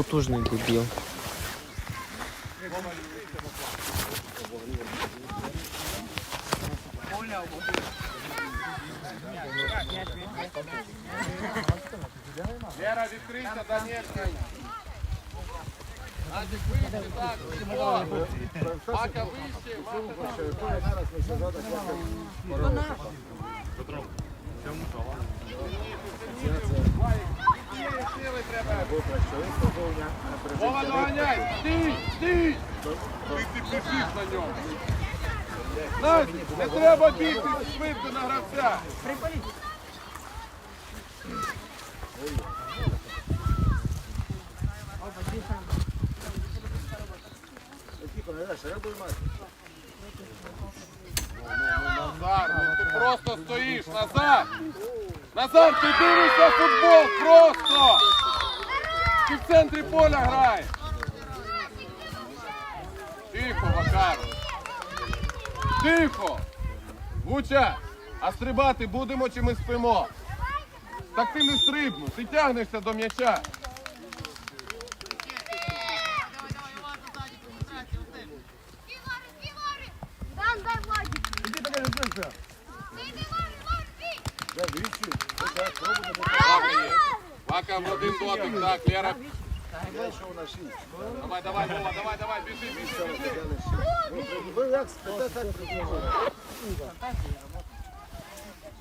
Потужний дебіл. Лера, відкрийся, Данєлька. Назік вище, так, Тимо. Мака вище, Мака вище. Сили треба. Вова, доганяй! Стій! Стій! Ти біжиш на ньому. Настя, не треба бігти швидко на гравця. Назар, ну ти просто стоїш, Назар! Назар, ти дивишся футбол, просто! Ти в центрі поля граєш! Тихо, Вакару! Тихо! Гуча, а стрибати будемо чи ми спимо? Так ти не стрибну, ти тягнешся до м'яча. В один дотик, так, Лера. Давай, давай, Вова, давай, давай, біжи, біжи, біжи. Ви як спите, так.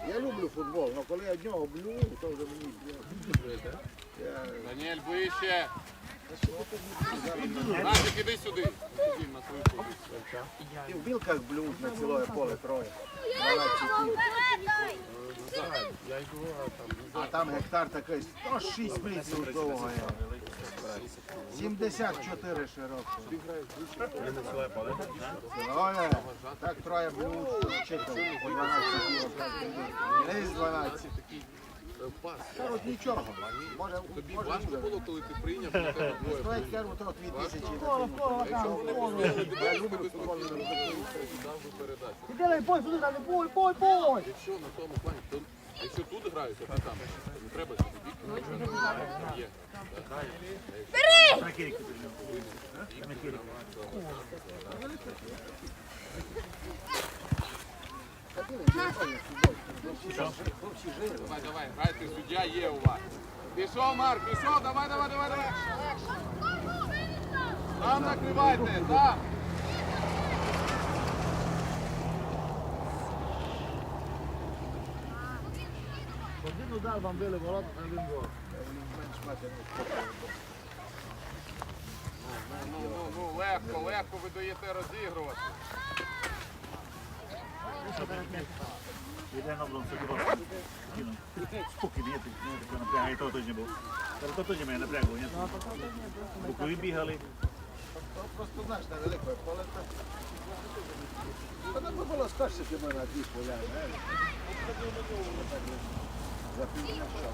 Я люблю футбол, але коли я нього блю, то вже мені Даніель, ближче. Назик, іди сюди. Сюди, на свою позицію. і в білках блюють на ціле поле троє. А там гектар такий 106 метрів довго. є. 74 широко. Оля, так троє було чекав по 12 кіло. Не 12. Та от нічого. Може, Тобі може важко було, коли ти прийняв, на тебе двоє. Стоїть, кажу, то 2000. Якщо вони пустили тебе, щоб ти спокійно дав би передачу. Делай бой, сюди дали, бой, бой, бой! Якщо на тому плані, то якщо тут грають, то ти там. Не треба сюди бігти. Є. Давай, давай, грайте, суддя є у вас. Пішов, Марк, пішов, давай, давай, давай, давай. Там накривайте, там. Один удар вам били ворота, а один гол. Ну, ну, ну, легко, легко ви даєте розігрувати. Jeden obron se bylo. Spokojný, je to napрягає, того теж не був. Але то теж мене напрягло, ні? Бокові бігали. Просто знаєш, на велике поле. Та так би було скорше, що ми на дві поля. знаєш. За півдня що.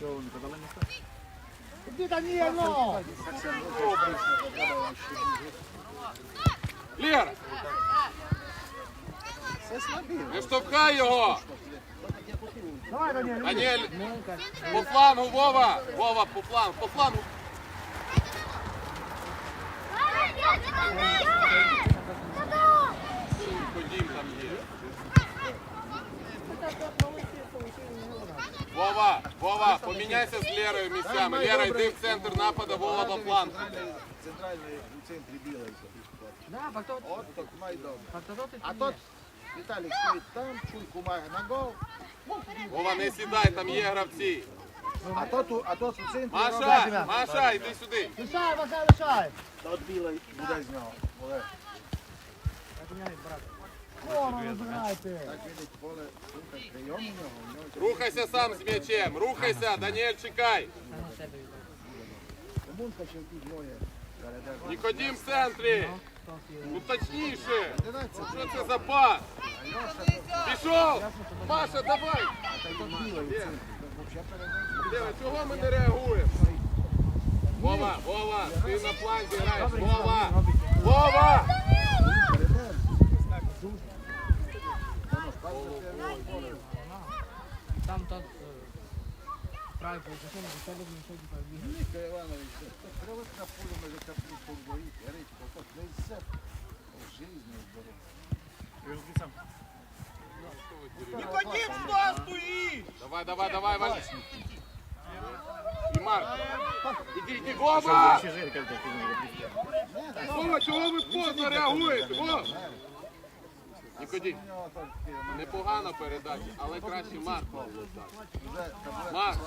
Чого вони казали місто? Іди, Даніело! Лєра, не штовхай його. Давай, Даніель! Даніель, по флангу, Вова. Вова, по флангу, по флангу. Ходім там є. Вова, Вова, поміняйся з Лерою місцями. Лера, йди в центр нападу, Вова по флангу. Центральний у центрі білий. Да, пак От так май добре. пак то ти А тут Віталій стоїть там, чуйку має на гол. Вова, не сідай, там є гравці. А тут, у- а тут у центрі Маша, Маша, йди сюди. Лишай, Василь, лишай! От білий буде з нього. Олег. Так Рухайся сам з м'ячем, рухайся, Даніель, чекай. Нікодім в центрі. Ну точніше. Що це за пас? Пішов! Маша, давай! Лера, чого ми не реагуємо? Вова, Вова, ти на фланзі граєш. Вова! Вова! Там тот правий полузахисник, це любить, що типа бігає. Ніка Іванович, привик на полі може капусту вдоріть, речко, так не все по житті здорово. Нікодім сюди стоїть! Давай, давай, давай! Ще жирка, як ти не Вова, чого ви поздно реагуєте? Вова! Таке, непогана передача, але краще Марк. вже таблетка Марк.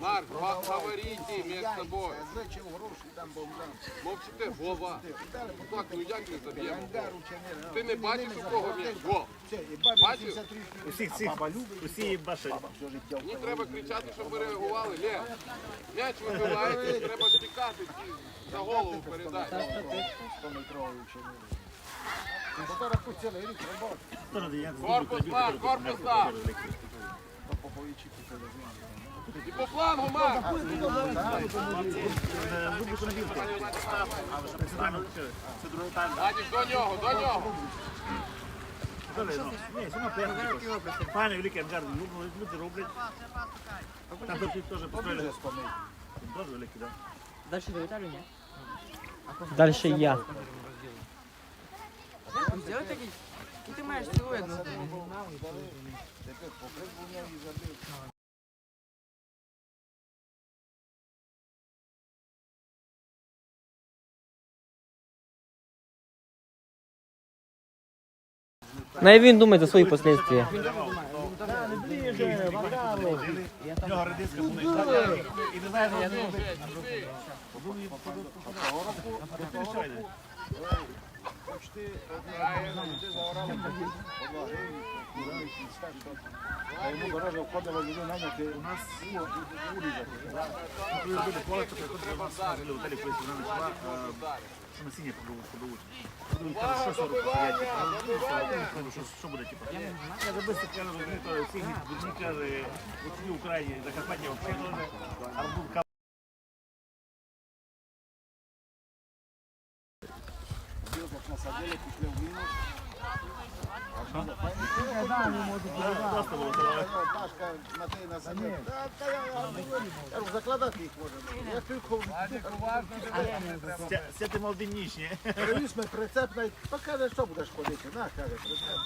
Марк, говорите між собою. Мовчите, Вова. Так, ну як не заб'ємо? Ти не бачиш, у кого м'яч? Во. Бачиш? Усіх цих, усі башать. Мені треба кричати, щоб ви реагували. Лє, м'яч вибивається, треба стікати за голову передати. Корпус, Марк, корпус, телевізору. І по флангу, Марк. Це другий тайм. Гадіш до нього, до нього. Ні, великий ангар, люди роблять. Там тут теж построїли. Теж великий, так? Дальше до ні? Дальше я. Сделай такий. І ти маєш цілу одну. Тепер за свої последствия. В нього редиска була і не знає, що робити. Почти ти заорали подлаги, а йому дорога входила люди наняти у нас урізати. Коли буде колесо, приходить до нас в готелі, коли вона знайшла, що насіння подовуть. Подовуть, що що робити, що що буде, типу. Я забився, каже, розумію, то всі дурні, каже, у цій Україні, Закарпаття взагалі Закладати їх можна. Я тільки Сяти молодим ніч, ні? привіз ми прицеп, то що будеш ходити? На, каже, прицеп.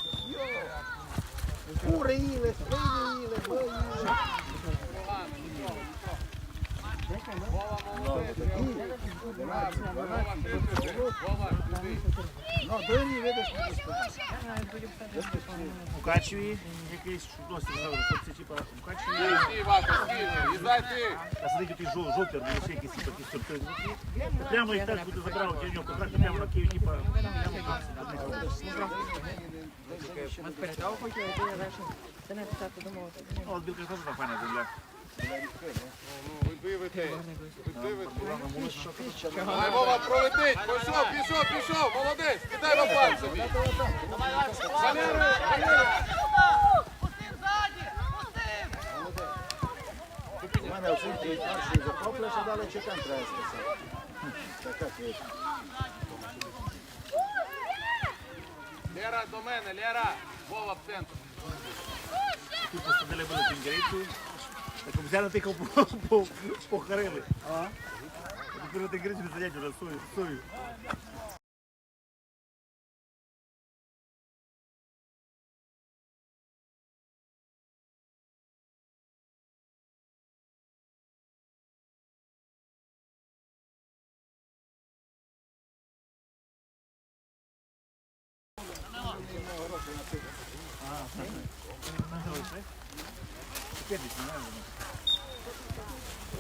Кури їли, свині їли, бої їли. Ну, дині, видиш, Мукачеві, якийсь досі хлопці, типу, Мукачеві. Стій, стій, Вака, стій. Іздай ти. А сидить такий жов, жовтий, або ще якісь такі сюрпризи. Прямо їх теж буде забрав, я в прямо на Київ, типу, Ми передав хотіли, ти решив. Це не писати думав. Ну, от білка теж там файна земля. Давай, Вова, пролетить. Пішов, пішов, пішов. Молодець. Кидай на паль собі. Валеру. У мене оцінки першої захоплюєш, а далі чекам треба квітка. Лера, до мене, Лера. Вова в центр. Тут посадили були кінгерицю. Так взяли тихо похарили. А? Тепер тінгерицю не сидять вже сою, сою. Кепіч, не знаю.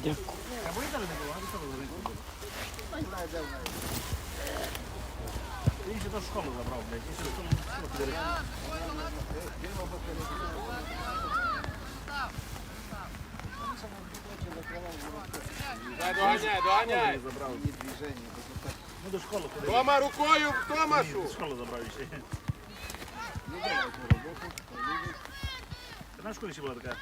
Дякую. Він ще до школи забрав, блядь. Він ще до школи школу доганяй, доганяй. Забрав. Ну до школи ходив. Тома рукою Томашу. До школи забрав ще. На школі ще була така?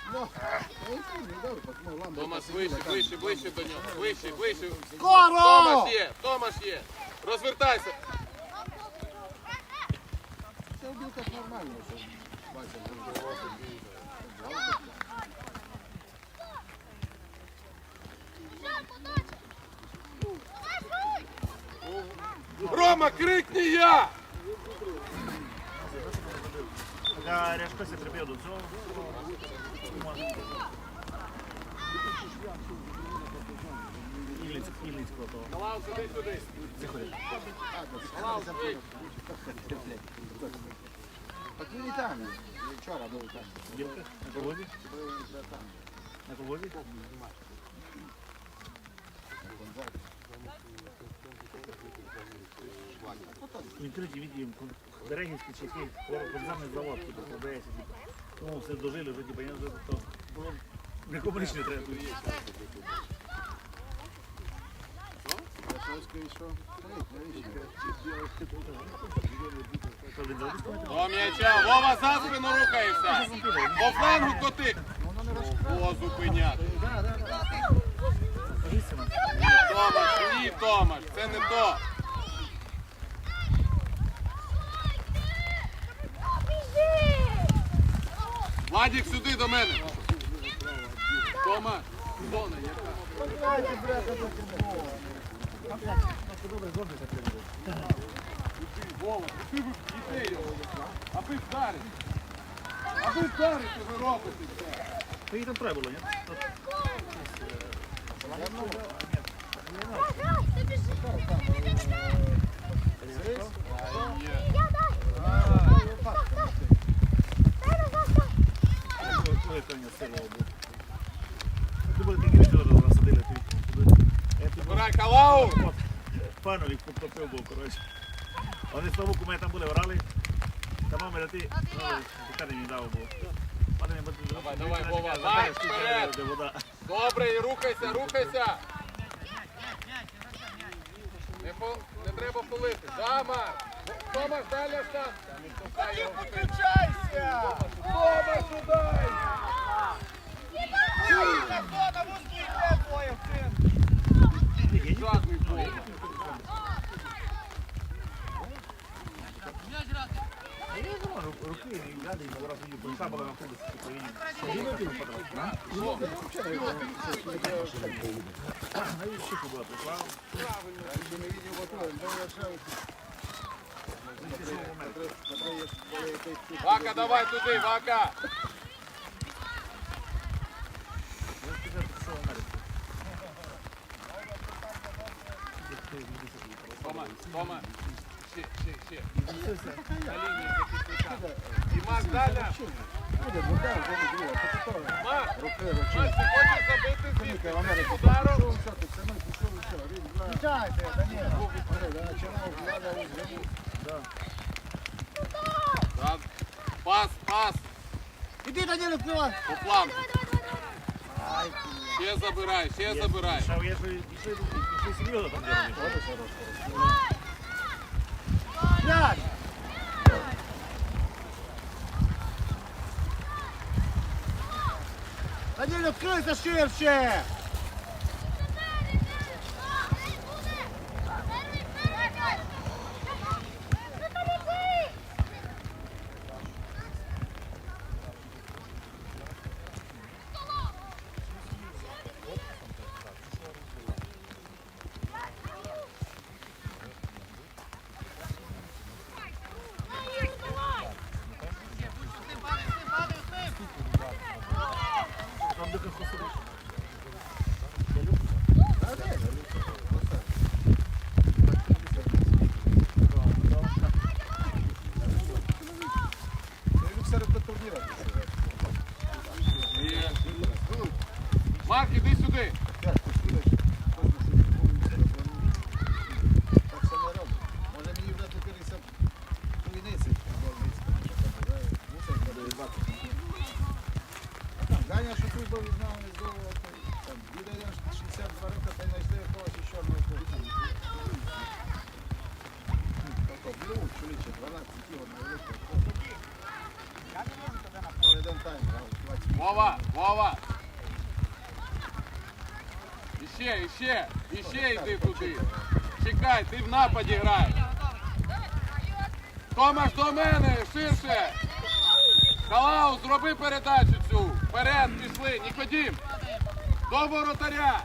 Томас вище, ближче, ближче до нього. Ближче, ближче. Томаш є, Томаш є. Розвертайся. Це в білках нормально. що Рома, крикни я! Се прибив до цього. Вийди. Так він там. Вчора був там. Білка? На колоді? На колоді? В інтернеті відео Дерегівський чи який завод, типу, продається, типу. Ну, все дожили вже, типу, я вже то було нікому не треба. тут. Стоїть. До м'яча. Вова за спину рухаєшся. По флангу коти. О, зупиняти. Томаш, ні, Томаш, це не то. Владік, сюди до мене. Томаш, зона яка? Вова, ти б дітей його. Аби вдарити. Аби вдарити, ви робите це. То їй там треба було, ні? Твоє коня силового було. Ти були такі вчора розсадили, ти туди. Я типу Збирай калау. Пановік потопив був, коротше. Вони з того мене там були, орали. Та мама, ти, ну, поки не дав був. Давай, давай, Вова, ти- вперед. де. Добре, і рухайся, рухайся. Не, по, не треба палити. Дама! Томаш, далі сам. Не штовхай його. Виключайся! Томаш, удай! Жадний бой. Я не знаю, руки, і гади, і раз її пульса була на кубці, і- Він один а? Щуку була прийшла. Вака, давай туди, Вака! Тома, Тома. Ще, ще, ще. На лінії захисника. І Макс далі. Буде, ну дай, вже не було. Це то, Макс, руки, Макс, ручки. ти хочеш забити звідти? В Америку Ударом. пішов, що ти, це ми пішов, і що, він знає. Чайте, та ні. Говорив, а чому влада узгодила? Да. Пас, пас. Іди, Даніло, впливай. По флангу. Ще забирай, ще забирай. Шав, я ж пішли, пішли серйозно там делали. П'ять. Даніло, вкрийся ширше. Там дика хосили. Він серед турніра. Є. Марк, іди сюди. Так, ти скидаш, хтось на собі повністю розвернув. Так це не робить. Може мені вже тепер повіниці. Мусить подивитися. А там, Даня, що тут був, знав, не здорово. Там, буде 62 роки, та й знайшли якогось ще одного хлопця. Тобто, ну, чоловіче, 12 кіло на велике. Один тайм, грав, 20. Вова, Вова. Іще, іще, йди туди. Чекай, ти в нападі грай. Томаш до мене, ширше. зроби передачу цю. Вперед, пішли, Нікодім. До воротаря.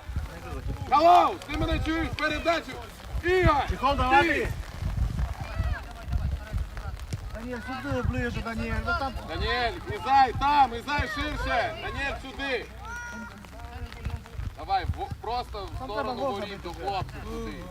Халау, ти мене чуєш, передачу. Ігор, Чехол ти. давати. Даніель, сюди ближе, Даніель. Ну там Даніель, Ізай там, Ізай ширше. Даніель сюди. Давай, в- просто в сторону воріт до хлопців туди.